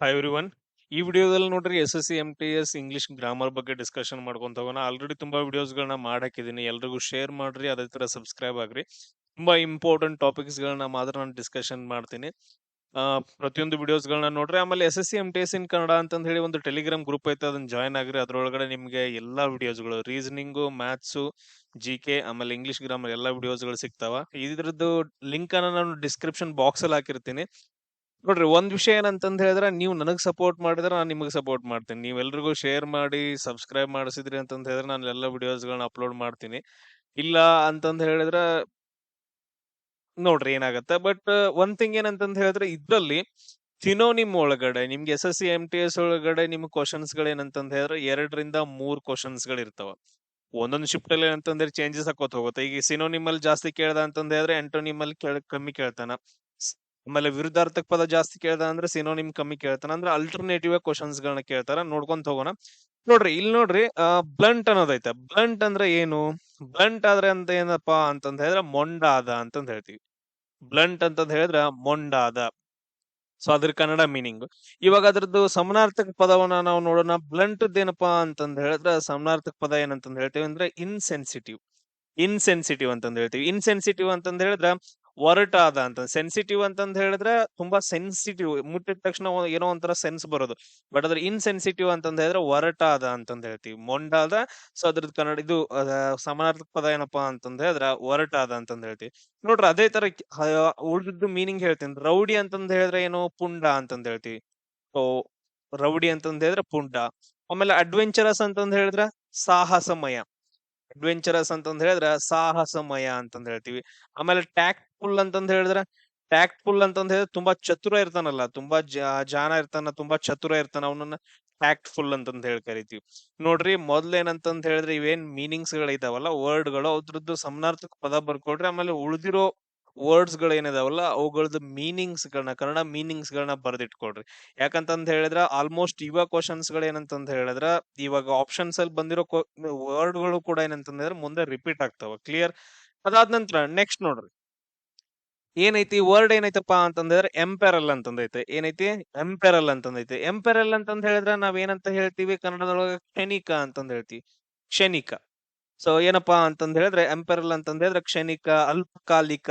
Hi everyone ಈ ವಿಡಿಯೋದಲ್ಲಿ ನೋಡ್ರಿ S S C M T S English grammar ಬಗ್ಗೆ ಡಿಸ್ಕಷನ್ ಮಾಡ್ಕೊಂತ ಹೋಗೋಣ ಆಲ್ರೆಡಿ ತುಂಬಾ ವಿಡಿಯೋಸ್ಗಳನ್ನ ಮಾಡಾಕಿದ್ದೀನಿ ಎಲ್ರಿಗೂ ಶೇರ್ ಮಾಡ್ರಿ, ಅದೇ ತರ ಸಬ್ಸ್ಕ್ರೈಬ್ ಆಗ್ರಿ. ತುಂಬಾ ಇಂಪಾರ್ಟೆಂಟ್ ಟಾಪಿಕ್ಸ್ ಗಳನ್ನ ಮಾತ್ರ ನಾನು ಡಿಸ್ಕಷನ್ ಮಾಡ್ತೀನಿ. ಪ್ರತಿಯೊಂದು ವಿಡಿಯೋಸ್ಗಳನ್ನ ನೋಡ್ರಿ. ಆಮೇಲೆ S S C M T S in Kannada ಅಂತ ಹೇಳಿ ಒಂದು ಟೆಲಿಗ್ರಾಮ್ ಗ್ರೂಪ್ ಐತೆ ಅದನ್ನ ಜಾಯ್ನ್ ಆಗ್ರಿ. ಅದರೊಳಗಡೆ ನಿಮಗೆ ಎಲ್ಲಾ ವಿಡಿಯೋಸ್ಗಳು ರೀಸನಿಂಗು ಮ್ಯಾಥ್ಸು ಜಿ ಕೆ ಆಮೇಲೆ ಇಂಗ್ಲಿಷ್ ಗ್ರಾಮರ್ ಎಲ್ಲಾ ವಿಡಿಯೋಸ್ಗಳು ಸಿಗ್ತಾವ. ಇದ್ರದ್ದು ಲಿಂಕ್ ಅನ್ನ ನಾನು ಡಿಸ್ಕ್ರಿಪ್ಷನ್ ಬಾಕ್ಸ್ ಅಲ್ಲಿ ಹಾಕಿರ್ತೀನಿ. ನೋಡ್ರಿ, ಒಂದ್ ವಿಷಯ ಏನಂತಂದ್ ಹೇಳಿದ್ರೆ, ನೀವು ನನಗ್ ಸಪೋರ್ಟ್ ಮಾಡಿದ್ರೆ ನಾನು ನಿಮಗೆ ಸಪೋರ್ಟ್ ಮಾಡ್ತೀನಿ. ನೀವೆಲ್ರಿಗೂ ಶೇರ್ ಮಾಡಿ ಸಬ್ಸ್ಕ್ರೈಬ್ ಮಾಡಿಸಿದ್ರಿ ಅಂತಂದ್ ಹೇಳಿದ್ರೆ ನಾನು ಎಲ್ಲ ವಿಡಿಯೋಸ್ಗಳನ್ನ ಅಪ್ಲೋಡ್ ಮಾಡ್ತೀನಿ. ಇಲ್ಲ ಅಂತಂದ್ ಹೇಳಿದ್ರೆ, ನೋಡ್ರಿ ಏನಾಗತ್ತೆ. ಬಟ್ ಒಂದ್ ಥಿಂಗ್ ಏನಂತಂದ್ ಹೇಳಿದ್ರೆ, ಇದ್ರಲ್ಲಿ ಸಿನೋನಿಮ್ ಒಳಗಡೆ, ನಿಮ್ಗೆ S S C M T S ಒಳಗಡೆ ನಿಮ್ ಕ್ವಶನ್ಸ್ ಏನಂತಂದ್ ಹೇಳಿದ್ರೆ, ಎರಡರಿಂದ ಮೂರ್ ಕ್ವಶನ್ಸ್ಗಳು ಇರ್ತಾವ. ಒಂದೊಂದು ಶಿಫ್ಟ್ ಅಲ್ಲಿ ಏನಂತಂದ್ರೆ ಚೇಂಜಸ್ ಹಾಕೋತ ಹೋಗುತ್ತೆ. ಈಗ ಸಿನೋನಿಮ್ ಅಲ್ಲಿ ಜಾಸ್ತಿ ಕೇಳ್ದ ಅಂತಂದ್ ಹೇಳಿದ್ರೆ ಎಂಟೋನಿಮ್ ಕೇಳ, ಕಮ್ಮಿ ಕೇಳ್ತಾನ. ಆಮೇಲೆ ವಿರುದ್ಧಾರ್ಥಕ ಪದ ಜಾಸ್ತಿ ಕೇಳ್ದ ಅಂದ್ರೆ ಸಿನೋನಿಮ್ ಕಮ್ಮಿ ಕೇಳ್ತಾನ ಅಂದ್ರೆ ಅಲ್ಟರ್ನೇಟಿವ್ ಕ್ವಶನ್ಸ್ ಗಳನ್ನ ಕೇಳ್ತಾರ. ನೋಡ್ಕೊಂತ ಹೋಗೋಣ. ನೋಡ್ರಿ, ಇಲ್ಲಿ ನೋಡ್ರಿ ಬ್ಲಂಟ್ ಅನ್ನೋದೈತೆ ಬ್ಲಂಟ್ ಅಂದ್ರೆ ಏನು? ಬ್ಲಂಟ್ ಆದ್ರೆ ಅಂತ ಏನಪ್ಪಾ ಅಂತಂದ ಹೇಳಿದ್ರೆ ಮೊಂಡಾದ ಅಂತಂದ್ ಹೇಳ್ತೀವಿ. ಬ್ಲಂಟ್ ಅಂತಂದ ಹೇಳಿದ್ರ ಮೊಂಡಾದ. ಸೊ ಅದ್ರ ಕನ್ನಡ ಮೀನಿಂಗ್ ಇವಾಗ ಅದ್ರದ್ದು ಸಮನಾರ್ಥಕ ಪದವನ್ನ ನಾವು ನೋಡೋಣ. ಬ್ಲಂಟ್ ಏನಪ್ಪಾ ಅಂತಂದ ಹೇಳಿದ್ರೆ ಸಮನಾರ್ಥಕ ಪದ ಏನಂತಂದ್ ಹೇಳ್ತೀವಿ ಅಂದ್ರೆ ಇನ್ಸೆನ್ಸಿಟಿವ್ ಇನ್ಸೆನ್ಸಿಟಿವ್ ಅಂತಂದ್ ಹೇಳ್ತೀವಿ. ಇನ್ಸೆನ್ಸಿಟಿವ್ ಅಂತಂದ ಹೇಳಿದ್ರೆ ಒರಟಾದ ಅಂತ ಸೆನ್ಸಿಟಿವ್ ಅಂತಂದ್ ಹೇಳಿದ್ರೆ ತುಂಬಾ ಸೆನ್ಸಿಟಿವ್ ಮುಟ್ಟಿದ ತಕ್ಷಣ ಏನೋ ಒಂಥರ ಸೆನ್ಸ್ ಬರೋದು. ಬಟ್ ಅದ್ರ ಇನ್ಸೆನ್ಸಿಟಿವ್ ಅಂತಂದ್ ಹೇಳಿದ್ರೆ ಒರಟಾದ ಅಂತಂದ್ ಹೇಳ್ತೀವಿ. ಮೊಂಡಾದ ಸೊ ಅದ್ರದ್ ಕನ್ನಡ, ಇದು ಸಮಾನಾರ್ಥಕ ಪದ ಏನಪ್ಪಾ ಅಂತಂದ್ ಹೇಳಿದ್ರೆ ಒರಟಾದ ಅಂತಂದ್ ಹೇಳ್ತೀವಿ. ನೋಡ್ರಿ, ಅದೇ ತರ ಉಳಿದಿದ್ದು ಮೀನಿಂಗ್ ಹೇಳ್ತೀನಿ. ರೌಡಿ ಅಂತಂದ್ ಹೇಳಿದ್ರೆ ಏನು? ಪುಂಡ ಅಂತಂದ್ ಹೇಳ್ತೀವಿ. ಸೊ ರೌಡಿ ಅಂತಂದ್ ಹೇಳಿದ್ರೆ ಪುಂಡ. ಆಮೇಲೆ ಅಡ್ವೆಂಚರಸ್ ಅಂತಂದ್ ಹೇಳಿದ್ರೆ ಸಾಹಸಮಯ. ಅಡ್ವೆಂಚರಸ್ ಅಂತಂದ್ ಹೇಳಿದ್ರೆ ಸಾಹಸಮಯ ಅಂತಂದ್ ಹೇಳ್ತೀವಿ. ಆಮೇಲೆ ಟ್ಯಾಕ್ಟ್ ಫುಲ್ ಅಂತಂದ್ ಹೇಳಿದ್ರೆ ಟ್ಯಾಕ್ಟ್ ಫುಲ್ ಅಂತಂದ್ ಹೇಳಿದ್ರೆ ತುಂಬಾ ಚತುರ ಇರ್ತಾನಲ್ಲ, ತುಂಬಾ ಜಾನ ಇರ್ತಾನ, ತುಂಬಾ ಚತುರ ಇರ್ತಾನ, ಅವನನ್ನ ಟ್ಯಾಕ್ಟ್ ಫುಲ್ ಅಂತಂದ್ ಹೇಳಿ ಕರಿತೀವಿ. ನೋಡ್ರಿ, ಮೊದ್ಲೇನಂತಂದ್ ಹೇಳಿದ್ರೆ ಇವೇನ್ ಮೀನಿಂಗ್ಸ್ಗಳು ಇದಾವಲ್ಲ ವರ್ಡ್ಗಳು ಅದ್ರದ್ದು ಸಮನಾರ್ಥಕ ಪದ ಬರ್ಕೊಡ್ರಿ, ಆಮೇಲೆ ಉಳಿದಿರೋ ವರ್ಡ್ಸ್ಗಳು ಏನಿದಾವಲ್ಲ ಅವುಗಳದ್ದು ಮೀನಿಂಗ್ಸ್ ಗಳನ್ನ, ಕನ್ನಡ ಮೀನಿಂಗ್ಸ್ ಗಳನ್ನ ಬರ್ದಿಟ್ಕೊಡ್ರಿ. ಯಾಕಂತಂದ್ ಹೇಳಿದ್ರ ಆಲ್ಮೋಸ್ಟ್ ಇವಾಗ ಕ್ವಶನ್ಸ್ಗಳು ಏನಂತಂದ್ ಹೇಳಿದ್ರ, ಇವಾಗ ಆಪ್ಷನ್ಸ್ ಅಲ್ಲಿ ಬಂದಿರೋ ವರ್ಡ್ಗಳು ಕೂಡ ಏನಂತಂದ್ರೆ ಮುಂದೆ ರಿಪೀಟ್ ಆಗ್ತಾವ ಕ್ಲಿಯರ್ ಅದಾದ ನಂತರ ನೆಕ್ಸ್ಟ್ ನೋಡ್ರಿ. ಏನೈತಿ ವರ್ಡ್ ಏನೈತಪ್ಪ ಅಂತಂದ್ರೆ ಎಂಪೆರಲ್ ಅಂತಂದೈತೆ. ಏನೈತಿ? ಎಂಪೆರಲ್ ಅಂತಂದೈತೆ. ಎಂಪೆರಲ್ ಅಂತಂದ್ ಹೇಳಿದ್ರೆ ನಾವ್ ಏನಂತ ಹೇಳ್ತೀವಿ? ಕನ್ನಡದೊಳಗ ಕ್ಷಣಿಕ ಅಂತಂದ ಹೇಳ್ತೀವಿ. ಕ್ಷಣಿಕ. ಸೊ ಏನಪ್ಪಾ ಅಂತಂದ ಹೇಳಿದ್ರೆ ಎಂಪೆರಲ್ ಅಂತಂದ ಹೇಳಿದ್ರೆ ಕ್ಷಣಿಕ, ಅಲ್ಪಕಾಲಿಕ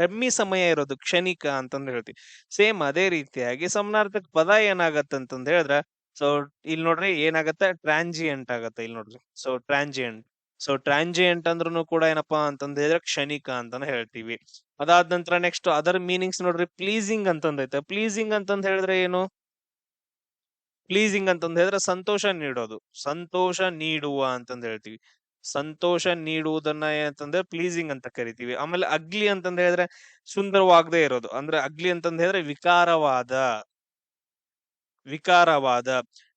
ಕಮ್ಮಿ ಸಮಯ ಇರೋದು ಕ್ಷಣಿಕ ಅಂತಂದ ಹೇಳ್ತೀವಿ. ಸೇಮ್ ಅದೇ ರೀತಿಯಾಗಿ ಸಮನಾರ್ಥಕ ಪದ ಏನಾಗತ್ತೆ ಅಂತಂದ್ ಹೇಳಿದ್ರೆ ಸೊ ಇಲ್ಲಿ ನೋಡ್ರಿ ಏನಾಗತ್ತೆ? ಟ್ರಾನ್ಜಿಯೆಂಟ್ ಆಗತ್ತೆ ಇಲ್ಲಿ ನೋಡ್ರಿ. ಸೊ ಟ್ರಾನ್ಸಿಯಂಟ್ ಸೊ ಟ್ರಾನ್ಜಿಯೆಂಟ್ ಅಂದ್ರೂ ಕೂಡ ಏನಪ್ಪಾ ಅಂತಂದ ಹೇಳಿದ್ರೆ ಕ್ಷಣಿಕ ಅಂತಾನೆ ಹೇಳ್ತೀವಿ. ಅದಾದ ನಂತರ ನೆಕ್ಸ್ಟ್ ಅದರ್ ಮೀನಿಂಗ್ಸ್ ನೋಡ್ರಿ ಪ್ಲೀಸಿಂಗ್ ಅಂತಂದೈತೆ ಪ್ಲೀಸಿಂಗ್ ಅಂತಂದ ಹೇಳಿದ್ರೆ ಏನು? ಪ್ಲೀಸಿಂಗ್ ಅಂತಂದ ಹೇಳಿದ್ರೆ ಸಂತೋಷ ನೀಡೋದು. ಸಂತೋಷ ನೀಡುವ ಅಂತಂದ ಹೇಳ್ತೀವಿ. ಸಂತೋಷ ನೀಡುವುದನ್ನ ಏನಂತಂದ್ರೆ ಪ್ಲೀಸಿಂಗ್ ಅಂತ ಕರಿತೀವಿ. ಆಮೇಲೆ ಅಗ್ಲಿ ಅಂತಂದ ಹೇಳಿದ್ರೆ ಸುಂದರವಾಗದೇ ಇರೋದು. ಅಂದ್ರೆ ಅಗ್ಲಿ ಅಂತಂದ ಹೇಳಿದ್ರೆ ವಿಕಾರವಾದ. ವಿಕಾರವಾದ.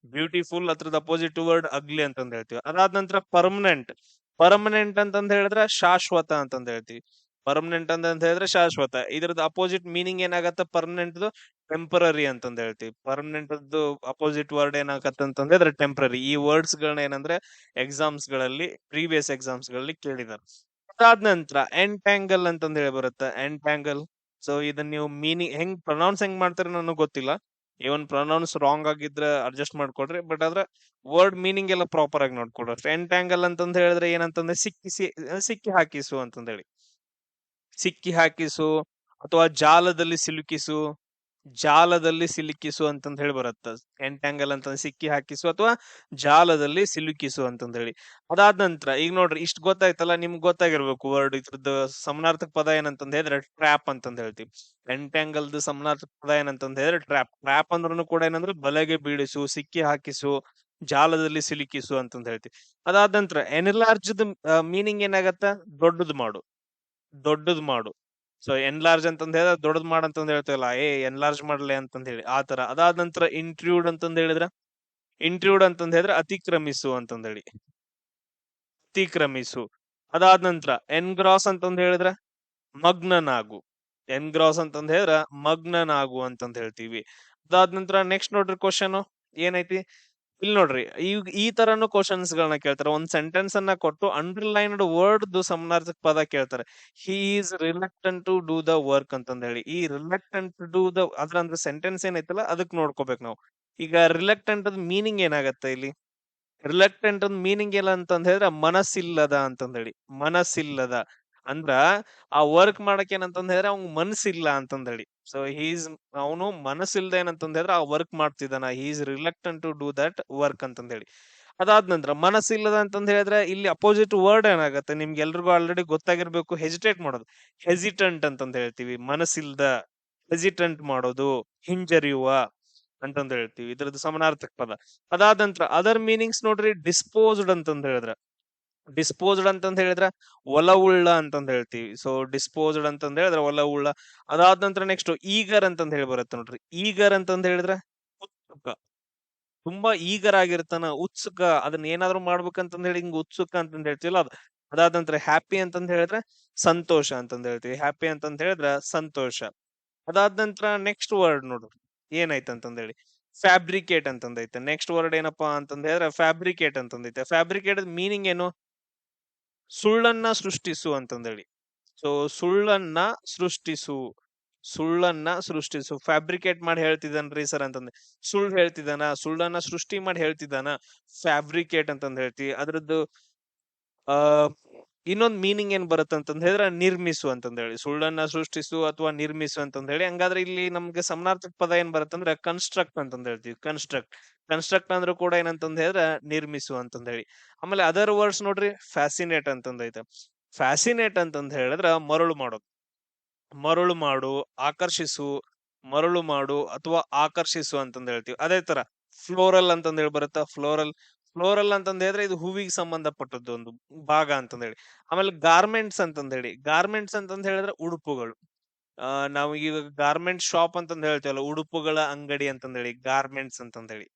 ಬ್ಯೂಟಿಫುಲ್ ಅದ್ರದ್ದು ಅಪೋಸಿಟ್ ವರ್ಡ್ ಅಗ್ಲಿ ಅಂತಂದ್ ಹೇಳ್ತೀವಿ. ಅದಾದ ನಂತರ ಪರ್ಮನೆಂಟ್ ಪರ್ಮನೆಂಟ್ ಅಂತಂದ್ ಹೇಳಿದ್ರೆ ಶಾಶ್ವತ ಅಂತಂದ್ ಹೇಳ್ತೀವಿ. ಪರ್ಮನೆಂಟ್ ಅಂತ ಹೇಳಿದ್ರೆ ಶಾಶ್ವತ. ಇದ್ರದ್ದು ಅಪೋಸಿಟ್ ಮೀನಿಂಗ್ ಏನಾಗತ್ತೆ? ಪರ್ಮನೆಂಟ್ ಟೆಂಪರರಿ ಅಂತಂದ್ ಹೇಳ್ತೀವಿ. ಪರ್ಮನೆಂಟ್ ಅಪೋಸಿಟ್ ವರ್ಡ್ ಏನಾಗತ್ತೆ ಅಂತಂದ್ರೆ ಟೆಂಪರರಿ ಈ ವರ್ಡ್ಸ್ ಗಳನ್ನ ಏನಂದ್ರೆ ಎಕ್ಸಾಮ್ಸ್ಗಳಲ್ಲಿ ಪ್ರೀವಿಯಸ್ ಎಕ್ಸಾಮ್ಸ್ಗಳಲ್ಲಿ ಕೇಳಿದಾರೆ. ಅದಾದ ನಂತರ ಎಂಟ್ಯಾಂಗಲ್ ಅಂತಂದ್ ಹೇಳಿ ಬರುತ್ತೆ. ಎಂಟ್ಯಾಂಗಲ್ ಸೊ ಇದನ್ನ ನೀವು ಮೀನಿಂಗ್ ಹೆಂಗ್ ಪ್ರೊನೌನ್ಸ್ ಹೆಂಗ್ ಮಾಡ್ತಾರೆ ನನಗೆ ಗೊತ್ತಿಲ್ಲ. ಇವನ್ ಪ್ರೊನೌನ್ಸ್ ರಾಂಗ್ ಆಗಿದ್ರೆ ಅಡ್ಜಸ್ಟ್ ಮಾಡ್ಕೊಡ್ರಿ ಬಟ್ ಆದ್ರೆ ವರ್ಡ್ ಮೀನಿಂಗ್ ಎಲ್ಲ ಪ್ರಾಪರ್ ಆಗಿ ನೋಡ್ಕೊಡ್ರಿ ಎಂಟ್ಯಾಂಗಲ್ ಅಂತಂದ್ ಹೇಳಿದ್ರೆ ಏನಂತಂದ್ರೆ ಸಿಕ್ಕಿಸಿ ಸಿಕ್ಕಿ ಹಾಕಿಸು ಅಂತಂದೇಳಿ ಸಿಕ್ಕಿ ಹಾಕಿಸು ಅಥವಾ ಜಾಲದಲ್ಲಿ ಸಿಲುಕಿಸು. ಜಾಲದಲ್ಲಿ ಸಿಲುಕಿಸು ಅಂತಂದ್ ಹೇಳಿ ಬರುತ್ತ. ಎಂಟ್ಯಾಂಗಲ್ ಅಂತ ಸಿಕ್ಕಿ ಹಾಕಿಸು ಅಥವಾ ಜಾಲದಲ್ಲಿ ಸಿಲುಕಿಸು ಅಂತಂದ ಹೇಳಿ. ಅದಾದ ನಂತರ ಈಗ ನೋಡ್ರಿ ಇಷ್ಟ ಗೊತ್ತಾಯ್ತಲ್ಲ ನಿಮ್ಗೆ ಗೊತ್ತಾಗಿರ್ಬೇಕು ವರ್ಡ್ ಇದ್ರದ್ದು ಸಮನಾರ್ಥಕ ಪದ ಏನಂತಂದ್ ಹೇಳಿದ್ರೆ ಟ್ರ್ಯಾಪ್ ಅಂತಂದ ಹೇಳ್ತೀವಿ. ಎಂಟ್ಯಾಂಗಲ್ದು ಸಮನಾರ್ಥಕ ಪದ ಏನಂತಂದ್ ಹೇಳಿದ್ರೆ ಟ್ರ್ಯಾಪ್ ಟ್ರ್ಯಾಪ್ ಅಂದ್ರೂ ಕೂಡ ಏನಂದ್ರೆ ಬಲೆಗೆ ಬೀಳಿಸು, ಸಿಕ್ಕಿ ಹಾಕಿಸು, ಜಾಲದಲ್ಲಿ ಸಿಲುಕಿಸು ಅಂತಂದ ಹೇಳ್ತೀವಿ. ಅದಾದ ನಂತರ ಎನ್ಲಾರ್ಜ್ದ ಮೀನಿಂಗ್ ಏನಾಗತ್ತ? ದೊಡ್ಡದು ಮಾಡು. ದೊಡ್ಡದು ಮಾಡು. ಸೊ ಎನ್ಲಾರ್ಜ್ ಅಂತಂದ ಹೇಳಿದ್ರೆ ದೊಡ್ಡದ್ ಮಾಡ್ ಅಂತಂದ ಹೇಳ್ತೀವಲ್ಲ, ಏ ಎನ್ಲಾರ್ಜ್ ಮಾಡ್ಲೆ ಅಂತಂದ ಹೇಳಿ. ಆ ತರ ಅದಾದ ನಂತರ ಇಂಟ್ರೂಡ್ ಅಂತಂದ ಹೇಳಿದ್ರ? ಇಂಟ್ರೂಡ್ ಅಂತಂದ ಹೇಳಿದ್ರೆ ಅತಿಕ್ರಮಿಸು ಅಂತಂದೇಳಿ ಅತಿಕ್ರಮಿಸು. ಅದಾದ ನಂತರ ಎನ್ಗ್ರಾಸ್ ಅಂತಂದ ಹೇಳಿದ್ರ? ಮಗ್ನನಾಗು. ಎನ್ಗ್ರಾಸ್ ಅಂತಂದ ಹೇಳಿದ್ರ? ಮಗ್ನನಾಗು ಅಂತಂದ ಹೇಳ್ತೀವಿ. ಅದಾದ ನಂತರ ನೆಕ್ಸ್ಟ್ ನೋಡ್ರಿ ಕ್ವಶನ್ ಏನೈತಿ ಇಲ್ಲಿ ನೋಡ್ರಿ ಈ ಈ ತರನು ಕ್ವಶನ್ಸ್ ಗಳನ್ನ ಕೇಳ್ತಾರೆ. ಒಂದ್ ಸೆಂಟೆನ್ಸ್ ಅನ್ನ ಕೊಟ್ಟು ಅಂಡರ್ಲೈನ್ಡ್ ವರ್ಡ್ ದು ಸಮನಾರ್ಥಕ ಪದ ಕೇಳ್ತಾರೆ. He is reluctant to do the work ಅಂತಂದ ಹೇಳಿ ಈ ರಿಲಕ್ಟೆಂಟ್ ಟು ಡೂ ದ ಅದ್ರ ಅಂದ್ರೆ ಸೆಂಟೆನ್ಸ್ ಏನೈತಲ್ಲ ಅದಕ್ ನೋಡ್ಕೋಬೇಕು ನಾವು. ಈಗ ರಿಲಕ್ಟೆಂಟ್ ಅದ್ ಮೀನಿಂಗ್ ಏನಾಗತ್ತೆ ಇಲ್ಲಿ? ರಿಲಕ್ಟೆಂಟ್ ಮೀನಿಂಗ್ ಇಲ್ಲ ಅಂತಂದ ಹೇಳಿದ್ರೆ ಮನಸ್ಸಿಲ್ಲದ ಅಂತಂದ ಹೇಳಿ ಮನಸ್ಸಿಲ್ಲದ. ಅಂದ್ರ ಆ ವರ್ಕ್ ಮಾಡಕ್ ಏನಂತಂದ ಹೇಳಿದ್ರೆ ಅವ್ನ್ ಮನಸ್ಸಿಲ್ಲ ಅಂತಂದ ಹೇಳಿ ಸೊ ಈಸ್ ಅವನು ಮನಸ್ಸಿಲ್ದ ಹೇಳಿದ್ರೆ, ಆ work ಮಾಡ್ತಿದ್ದಾನ is reluctant to do that work ಅಂತಂದ ಹೇಳಿ. ಅದಾದ ನಂತರ ಮನಸ್ಸಿಲ್ಲದ ಅಂತಂದ ಹೇಳಿದ್ರೆ, ಇಲ್ಲಿ ಅಪೋಸಿಟ್ ವರ್ಡ್ ಏನಾಗುತ್ತೆ? ನಿಮ್ಗೆ ಎಲ್ರಿಗೂ ಆಲ್ರೆಡಿ ಗೊತ್ತಾಗಿರ್ಬೇಕು ಹೆಜಿಟೇಟ್ ಮಾಡೋದು. ಹೆಸಿಟೆಂಟ್ ಅಂತಂದ ಹೇಳ್ತೀವಿ, ಮನಸ್ಸಿಲ್ದ ಹೆಸಿಟೆಂಟ್ ಮಾಡೋದು, ಹಿಂಜರಿಯುವ ಅಂತಂದ ಹೇಳ್ತೀವಿ, ಇದ್ರದ್ದು ಸಮಾನಾರ್ಥಕ ಪದ. ಅದಾದ ನಂತರ ಅದರ್ ಮೀನಿಂಗ್ಸ್ ನೋಡ್ರಿ ಡಿಸ್ಪೋಸ್ಡ್ ಅಂತಂದ ಹೇಳಿದ್ರ ಡಿಸ್ಪೋಸ್ಡ್ ಅಂತಂದ ಹೇಳಿದ್ರೆ ಒಲವುಳ್ಳ ಅಂತಂದ ಹೇಳ್ತೀವಿ. ಸೊ ಡಿಸ್ಪೋಸ್ಡ್ ಅಂತಂದ ಹೇಳಿದ್ರೆ ಒಲವುಳ್ಳ. ಅದಾದ ನಂತರ ನೆಕ್ಸ್ಟ್ ಈಗರ್ ಅಂತಂದ ಹೇಳಿ ಬರುತ್ತೆ ನೋಡ್ರಿ. ಈಗರ್ ಅಂತಂದ ಹೇಳಿದ್ರೆ ಉತ್ಸುಕ. ತುಂಬಾ ಈಗರ್ ಆಗಿರ್ತಾನ ಉತ್ಸುಕ. ಅದನ್ನ ಏನಾದ್ರು ಮಾಡ್ಬೇಕಂತಂದ ಹೇಳಿ ಹಿಂಗ್ ಉತ್ಸುಕ ಅಂತಂದ ಹೇಳ್ತೀವಲ್ಲ ಅದು. ಅದಾದ ನಂತರ ಹ್ಯಾಪಿ ಅಂತಂದ ಹೇಳಿದ್ರೆ ಸಂತೋಷ ಅಂತಂದ ಹೇಳ್ತೀವಿ. ಹ್ಯಾಪಿ ಅಂತಂದ ಹೇಳಿದ್ರೆ ಸಂತೋಷ. ಅದಾದ ನಂತರ ನೆಕ್ಸ್ಟ್ ವರ್ಡ್ ನೋಡ್ರಿ. ಏನಾಯ್ತು ಅಂತಂದ ಹೇಳಿ. ಫ್ಯಾಬ್ರಿಕೇಟ್ ಅಂತಂದೈತೆ ನೆಕ್ಸ್ಟ್ ವರ್ಡ್ ಏನಪ್ಪಾ ಅಂತಂದ ಹೇಳಿದ್ರೆ ಫ್ಯಾಬ್ರಿಕೇಟ್ ಅಂತಂದೈತೆ ಫ್ಯಾಬ್ರಿಕೇಟ್ ಮೀನಿಂಗ್ ಏನು? ಸುಳ್ಳನ್ನ ಸೃಷ್ಟಿಸು ಅಂತಂದೇಳಿ. ಸೊ ಸುಳ್ಳನ್ನ ಸೃಷ್ಟಿಸು ಸುಳ್ಳನ್ನ ಸೃಷ್ಟಿಸು. ಫ್ಯಾಬ್ರಿಕೇಟ್ ಮಾಡಿ ಹೇಳ್ತಿದ್ದಾನ್ರಿ ಸರ್ ಅಂತಂದ್ರೆ ಸುಳ್ಳು ಹೇಳ್ತಿದ್ದಾನ ಸುಳ್ಳನ್ನ ಸೃಷ್ಟಿ ಮಾಡಿ ಹೇಳ್ತಿದ್ದಾನ ಫ್ಯಾಬ್ರಿಕೇಟ್ ಅಂತಂದ್ ಹೇಳ್ತಿ. ಅದ್ರದ್ದು, ಆ, ಇನ್ನೊಂದ್ ಮೀನಿಂಗ್ ಏನ್ ಬರುತ್ತೆ ಅಂತಂದ್ ಹೇಳಿದ್ರೆ ನಿರ್ಮಿಸು ಅಂತಂದ್ ಹೇಳಿ. ಸುಳ್ಳನ್ನ ಸೃಷ್ಟಿಸು ಅಥವಾ ನಿರ್ಮಿಸು ಅಂತಂದ್ ಹೇಳಿ. ಹಂಗಾದ್ರೆ ಇಲ್ಲಿ ನಮ್ಗೆ ಸಮನಾರ್ಥಕ ಪದ ಏನ್ ಬರುತ್ತಂದ್ರೆ ಕನ್ಸ್ಟ್ರಕ್ಟ್ ಅಂತಂದ್ ಹೇಳ್ತೀವಿ. ಕನ್ಸ್ಟ್ರಕ್ಟ್ ಕನ್ಸ್ಟ್ರಕ್ಟ್ ಅಂದ್ರೂ ಕೂಡ ಏನಂತಂದ ಹೇಳಿದ್ರೆ ನಿರ್ಮಿಸು ಅಂತಂದ ಹೇಳಿ. ಆಮೇಲೆ ಅದರ್ ವರ್ಡ್ಸ್ ನೋಡ್ರಿ ಫ್ಯಾಸಿನೇಟ್ ಅಂತಂದೈತೆ ಫ್ಯಾಸಿನೇಟ್ ಅಂತಂದ ಹೇಳಿದ್ರ ಮರಳು ಮಾಡೋದು ಮರಳು ಮಾಡು, ಆಕರ್ಷಿಸು, ಮರಳು ಮಾಡು ಅಥವಾ ಆಕರ್ಷಿಸು ಅಂತಂದ ಹೇಳ್ತೀವಿ. ಅದೇ ತರ ಫ್ಲೋರಲ್ ಅಂತಂದ ಹೇಳಿ ಬರುತ್ತಾ? ಫ್ಲೋರಲ್ ಫ್ಲೋರಲ್ ಅಂತಂದ ಹೇಳಿದ್ರೆ ಇದು ಹೂವಿಗೆ ಸಂಬಂಧಪಟ್ಟದ್ದು ಒಂದು ಭಾಗ ಅಂತಂದ ಹೇಳಿ. ಆಮೇಲೆ ಗಾರ್ಮೆಂಟ್ಸ್ ಅಂತಂದ ಹೇಳಿ. ಗಾರ್ಮೆಂಟ್ಸ್ ಅಂತಂದ ಹೇಳಿದ್ರೆ ಉಡುಪುಗಳು. ನಾವು ಈಗ ಗಾರ್ಮೆಂಟ್ ಶಾಪ್ ಅಂತಂದ ಹೇಳ್ತೀವಲ್ಲ, ಉಡುಪುಗಳ ಅಂಗಡಿ ಅಂತಂದ ಹೇಳಿ ಗಾರ್ಮೆಂಟ್ಸ್ ಅಂತಂದ ಹೇಳಿ.